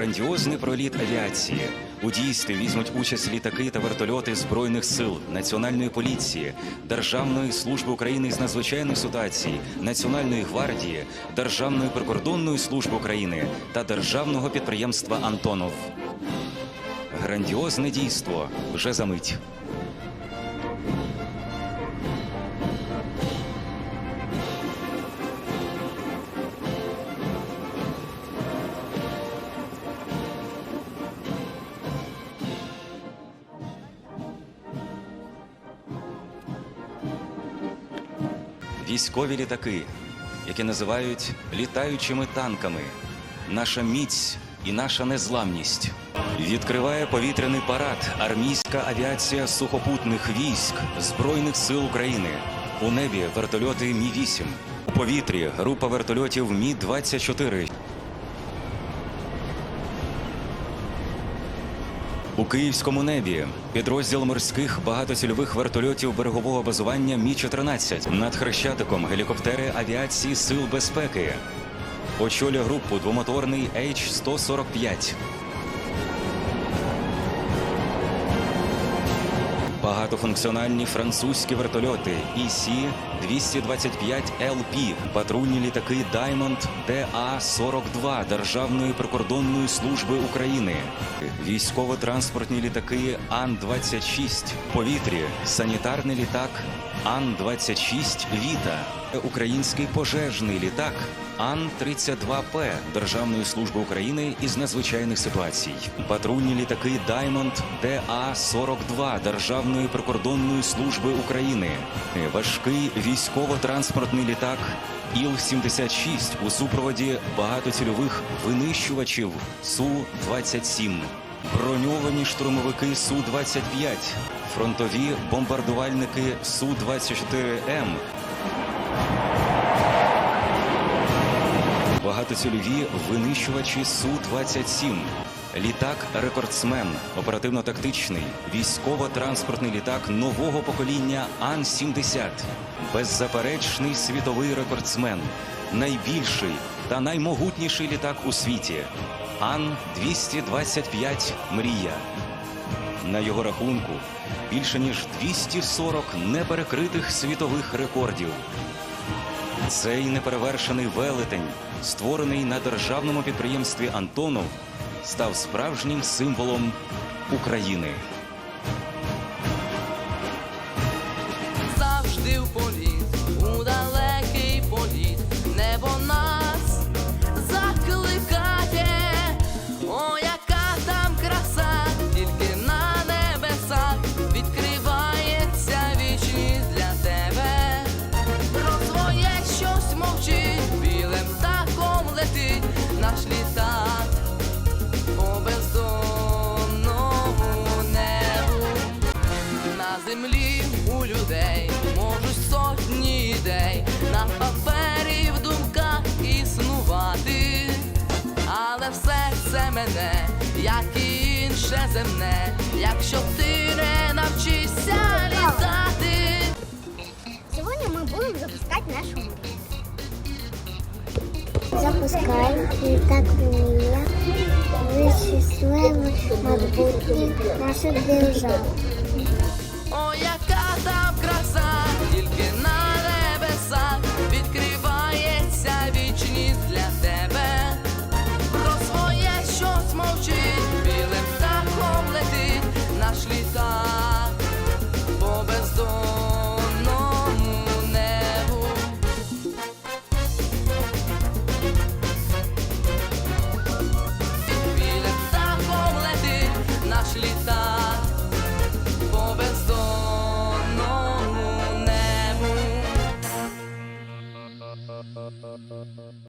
Грандіозний проліт авіації. У дійстві візьмуть участь літаки та вертольоти Збройних сил, Національної поліції, Державної служби України з надзвичайних ситуацій, Національної гвардії, Державної прикордонної служби України та Державного підприємства Антонов. Грандіозне дійство вже за мить. Військові літаки, які називають літаючими танками, наша міць і наша незламність. Відкриває повітряний парад армійська авіація сухопутних військ Збройних сил України. У небі вертольоти Мі 8 у повітрі група вертольотів Мі 24 У київському небі підрозділ морських багатоцільових вертольотів берегового базування Мі 14 над хрещатиком гелікоптери авіації Сил безпеки. Очолює групу двомоторний H-145. Багатофункціональні французькі вертольоти EC-225LP, патрульні літаки Diamond DA-42 Державної прикордонної служби України, військово-транспортні літаки Ан-26, в повітрі, санітарний літак Ан-26 Віта, український пожежний літак Ан-32П Державної служби України із надзвичайних ситуацій, патрульні літаки Diamond DA-42 Державної прикордонної служби України, важкий військово-транспортний літак Іл-76 у супроводі багатоцільових винищувачів Су-27, броньовані штурмовики Су-25, фронтові бомбардувальники Су-24М, багатоцільові винищувачі Су-27, літак Рекордсмен, оперативно-тактичний, військово-транспортний літак нового покоління Ан-70, беззаперечний світовий рекордсмен, найбільший та наймогутніший літак у світі Ан-225 Мрія. На його рахунку більше ніж 240 неперекритих світових рекордів. Цей неперевершений велетень, створений на державному підприємстві Антонов, став справжнім символом України. Землі у людей можуть сотні ідей на папері в думках існувати, але все це мене, як і інше земне, якщо ти не навчишся літати. Сегодня мы будем запускать нашу мрию. Запускаем літак мрія, висвітлюємо майбутнє наших держав. Oh, yeah.